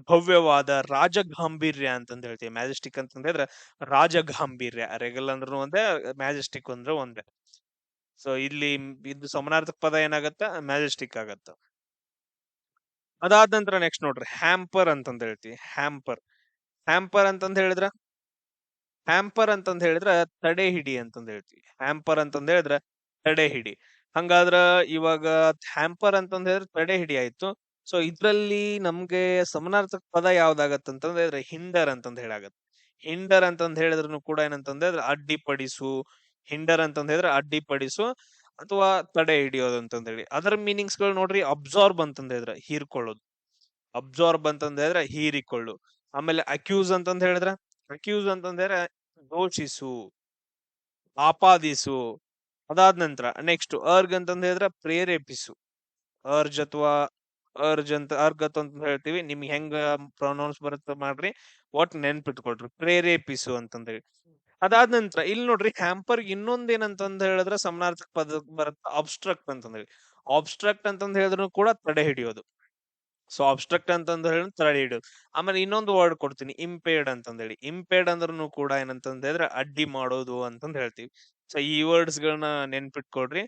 ಭವ್ಯವಾದ ರಾಜಗಾಂಭೀರ್ಯ ಅಂತಂದ ಹೇಳ್ತೀವಿ. ಮ್ಯಾಜೆಸ್ಟಿಕ್ ಅಂತಂದ ಹೇಳಿದ್ರೆ ರಾಜಗಾಂಭೀರ್ಯ. ರೆಗಲ್ ಅಂದ್ರೂ ಒಂದೇ, ಮ್ಯಾಜೆಸ್ಟಿಕ್ ಅಂದ್ರೆ ಒಂದೇ. ಸೊ ಇಲ್ಲಿ ಇದು ಸಮನಾರ್ಥಕ ಪದ ಏನಾಗತ್ತ? ಮ್ಯಾಜೆಸ್ಟಿಕ್ ಆಗತ್ತ. ಅದಾದ ನಂತರ ನೆಕ್ಸ್ಟ್ ನೋಡ್ರಿ. ಹ್ಯಾಂಪರ್ ಅಂತಂದ ಹೇಳ್ತೀವಿ. ಹ್ಯಾಂಪರ್. ಹ್ಯಾಂಪರ್ ಅಂತಂದ ಹೇಳಿದ್ರ? ಹ್ಯಾಂಪರ್ ಅಂತಂದ ಹೇಳಿದ್ರ ತಡೆ ಹಿಡಿ ಅಂತಂದ ಹೇಳ್ತೀವಿ. ಹ್ಯಾಂಪರ್ ಅಂತಂದ ಹೇಳಿದ್ರ ತಡೆ ಹಿಡಿ. ಹಂಗಾದ್ರ ಇವಾಗ ಹ್ಯಾಂಪರ್ ಅಂತಂದ ಹೇಳಿದ್ರೆ ತಡೆ ಹಿಡಿ ಆಯ್ತು. ಸೊ ಇದ್ರಲ್ಲಿ ನಮ್ಗೆ ಸಮನಾರ್ಥಕ ಪದ ಯಾವ್ದಾಗತ್ತ ಅಂತಂದ ಹೇಳಿದ್ರೆ ಹಿಂಡರ್ ಅಂತಂದ ಹೇಳಾಗತ್ತೆ. ಹಿಂಡರ್ ಅಂತಂದ ಹೇಳಿದ್ರು ಕೂಡ ಏನಂತಂದ್ರೆ ಹೇಳಿದ್ರೆ ಅಡ್ಡಿಪಡಿಸು. ಹಿಂಡರ್ ಅಂತಂದ ಹೇಳಿದ್ರೆ ಅಡ್ಡಿಪಡಿಸು ಅಥವಾ ತಡೆ ಹಿಡಿಯೋದು ಅಂತಂದ ಹೇಳಿ. ಅದರ ಮೀನಿಂಗ್ಸ್ಗಳು ನೋಡ್ರಿ ಅಬ್ಸಾರ್ಬ್ ಅಂತಂದ ಹೇಳಿದ್ರೆ ಹೀರ್ಕೊಳ್ಳೋದು. ಅಬ್ಸಾರ್ಬ್ ಅಂತಂದ ಹೇಳಿದ್ರೆ ಹೀರಿಕೊಳ್ಳು. ಆಮೇಲೆ ಅಕ್ಯೂಸ್ ಅಂತಂದ ಹೇಳಿದ್ರ ಅಕ್ಯೂಸ್ ಅಂತಂದ್ರೆ ದೋಷಿಸು. ಆಪಾದಿಸು. ಅದಾದ ನಂತರ ನೆಕ್ಸ್ಟ್ ಅರ್ಗ್ ಅಂತಂದ ಹೇಳಿದ್ರೆ ಪ್ರೇರೇಪಿಸು. ಅರ್ಜ್ ಅಥವಾ ಅರ್ಜ್ ಅಂತ, ಅರ್ಗ್ ಅಂತ ಹೇಳ್ತೀವಿ. ನಿಮ್ಗೆ ಹೆಂಗ ಪ್ರೊನೌನ್ಸ್ ಬರುತ್ತೆ ಮಾಡ್ರಿ. ಒಟ್ ನೆನ್ಪಿಟ್ಕೊಳ್ರಿ. ಪ್ರೇರೇಪಿಸು ಅಂತಂದೇಳಿ ಅದಾದ ನಂತರ ಇಲ್ಲಿ ನೋಡ್ರಿ ಹ್ಯಾಂಪರ್ ಇನ್ನೊಂದ್ ಏನಂತಂದ ಹೇಳಿದ್ರೆ ಸಮನಾರ್ಥಕ ಪದ ಬರುತ್ತೆ ಅಬ್ಸ್ಟ್ರಕ್ಟ್ ಅಂತಂದ್ರಿ ಹೇಳಿ. ಆಬ್ಸ್ಟ್ರಕ್ಟ್ ಅಂತಂದ ಹೇಳಿದ್ರು ಕೂಡ ತಡೆ ಹಿಡಿಯೋದು. ಸೊ ಅಬ್ಸ್ಟ್ರಕ್ಟ್ ಅಂತಂದ ಹೇಳಿ ತಡೆ ಹಿಡಿಯೋದು. ಆಮೇಲೆ ಇನ್ನೊಂದು ವರ್ಡ್ ಕೊಡ್ತೀನಿ ಇಂಪೇರ್ಡ್ ಅಂತಂದೇಳಿ ಇಂಪೇರ್ಡ್ ಅಂದ್ರೂ ಕೂಡ ಏನಂತಂದ್ರೆ ಅಡ್ಡಿ ಮಾಡೋದು ಅಂತಂದ ಹೇಳ್ತೀವಿ. ಸೊ, ಈ ವರ್ಡ್ಸ್ ಗಳನ್ನ ನೆನ್ಪಿಟ್ಕೊಡ್ರಿ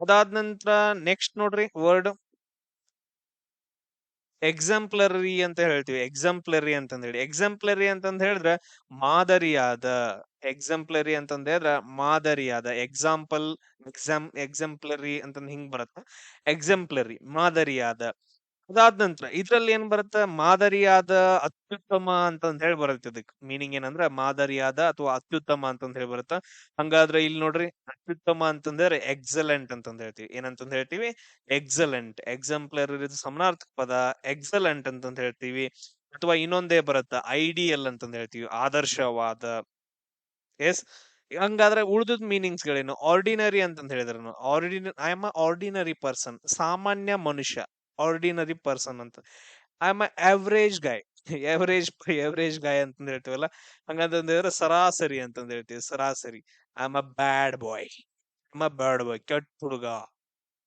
ಅದಾದ ನಂತರ ನೆಕ್ಸ್ಟ್ ನೋಡ್ರಿ ವರ್ಡ್. ಎಕ್ಸಾಂಪ್ಲರಿ ಅಂತ ಹೇಳ್ತೀವಿ. ಎಕ್ಸಾಂಪ್ಲರಿ ಅಂತಂದ ಹೇಳಿ. ಎಕ್ಸಾಂಪ್ಲರಿ ಅಂತಂದ ಹೇಳಿದ್ರೆ ಮಾದರಿಯಾದ. ಎಕ್ಸಾಂಪ್ಲರಿ ಅಂತಂದ ಹೇಳಿದ್ರೆ ಮಾದರಿಯಾದ. ಎಕ್ಸಾಂಪಲ್, ಎಕ್ಸಾಮ್, ಎಕ್ಸಾಂಪ್ಲರಿ ಅಂತಂದ್ ಹಿಂಗ್ ಬರುತ್ತೆ. ಎಕ್ಸಾಂಪ್ಲರಿ, ಮಾದರಿಯಾದ. ಅದಾದ ನಂತರ ಇದ್ರಲ್ಲಿ ಏನ್ ಬರುತ್ತೆ? ಮಾದರಿಯಾದ ಅತ್ಯುತ್ತಮ ಅಂತಂದ್ ಹೇಳಿ ಬರುತ್ತೆ ಇದಕ್. ಮೀನಿಂಗ್ ಏನಂದ್ರೆ ಮಾದರಿಯಾದ ಅಥವಾ ಅತ್ಯುತ್ತಮ ಅಂತಂದ್ ಹೇಳಿ ಬರುತ್ತೆ. ಹಂಗಾದ್ರೆ ಇಲ್ಲಿ ನೋಡ್ರಿ, ಅತ್ಯುತ್ತಮ ಅಂತಂದ್ರೆ ಎಕ್ಸಲೆಂಟ್ ಅಂತಂದ್ ಹೇಳ್ತೀವಿ. ಏನಂತಂದ್ ಹೇಳ್ತೀವಿ? ಎಕ್ಸಲೆಂಟ್ ಎಕ್ಸಾಂಪ್ಲರಿ ಸಮನಾರ್ಥಕ ಪದ. ಎಕ್ಸಲೆಂಟ್ ಅಂತಂದ್ ಹೇಳ್ತೀವಿ. ಅಥವಾ ಇನ್ನೊಂದೇ ಬರುತ್ತೆ ಐಡಿಯಲ್ ಅಂತಂದ್ ಹೇಳ್ತೀವಿ. ಆದರ್ಶವಾದ. ಎಸ್ ಹಂಗಾದ್ರೆ ಉಳಿದ ಮೀನಿಂಗ್ಸ್ ಗಳೇನು? ಆರ್ಡಿನರಿ ಅಂತಂದ್ ಹೇಳಿದ್ರು ಆರ್ಡಿನ ಐ ಆಮ್ ಆರ್ಡಿನರಿ ಪರ್ಸನ್ ಸಾಮಾನ್ಯ ಮನುಷ್ಯ. ಆರ್ಡಿನರಿ ಪರ್ಸನ್ ಅಂತ. I am average guy average average guy ಅಂತಂದು ಹೇಳ್ತೀವಲ್ಲ? ಹಂಗಂತಂದ್ರೆ ಸರಾಸರಿ ಅಂತಂದ ಹೇಳ್ತೀವಿ, ಸರಾಸರಿ. I am a bad boy a bad boy ಕೆಟ್ಟ ಹುಡುಗ.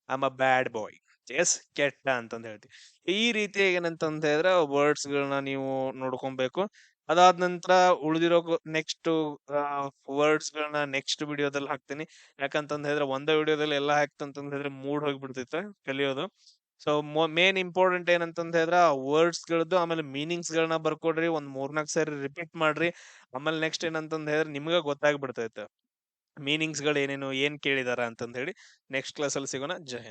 ಆಮ್ ಅ ಬ್ಯಾಡ್ ಬಾಯ್ ಎಸ್ ಕೆಟ್ಟ ಅಂತಂದು ಹೇಳ್ತೀವಿ. ಈ ರೀತಿ ಏನಂತಂದ ಹೇಳಿದ್ರೆ ವರ್ಡ್ಸ್ ಗಳನ್ನ ನೀವು ನೋಡ್ಕೊಬೇಕು. ಅದಾದ ನಂತರ ಉಳಿದಿರೋ ನೆಕ್ಸ್ಟ್ ವರ್ಡ್ಸ್ ಗಳನ್ನ ನೆಕ್ಸ್ಟ್ ವಿಡಿಯೋದಲ್ಲಿ ಹಾಕ್ತೀನಿ. ಯಾಕಂತಂದ ಹೇಳಿದ್ರೆ ಒಂದೇ ವಿಡಿಯೋದಲ್ಲಿ ಎಲ್ಲ ಹಾಕ್ತಂತಂದ್ರೆ ಮೂಡ್ ಹೋಗ್ಬಿಡ್ತೈತೆ ಕಲಿಯೋದು. ಸೊ ಮೇನ್ ಇಂಪಾರ್ಟೆಂಟ್ ಏನಂತಂದ ಹೇಳಿದ್ರೆ ವರ್ಡ್ಸ್ ಗಳದ್ದು ಆಮೇಲೆ ಮೀನಿಂಗ್ಸ್ ಗಳನ್ನ ಬರ್ಕೊಡ್ರಿ, ಒಂದ್ ಮೂರ್ನಾಲ್ಕು ಸಾರಿ ರಿಪೀಟ್ ಮಾಡ್ರಿ. ಆಮೇಲೆ ನೆಕ್ಸ್ಟ್ ಏನಂತಂದ ಹೇಳಿದ್ರೆ ನಿಮ್ಗ ಗೊತ್ತಾಗ್ಬಿಡ್ತೈತೆ. ಮೀನಿಂಗ್ಸ್ಗಳು ಏನೇನು, ಏನ್ ಕೇಳಿದಾರ ಅಂತಂದ ಹೇಳಿ ನೆಕ್ಸ್ಟ್ ಕ್ಲಾಸ್ ಅಲ್ಲಿ ಸಿಗೋಣ. ಜೈ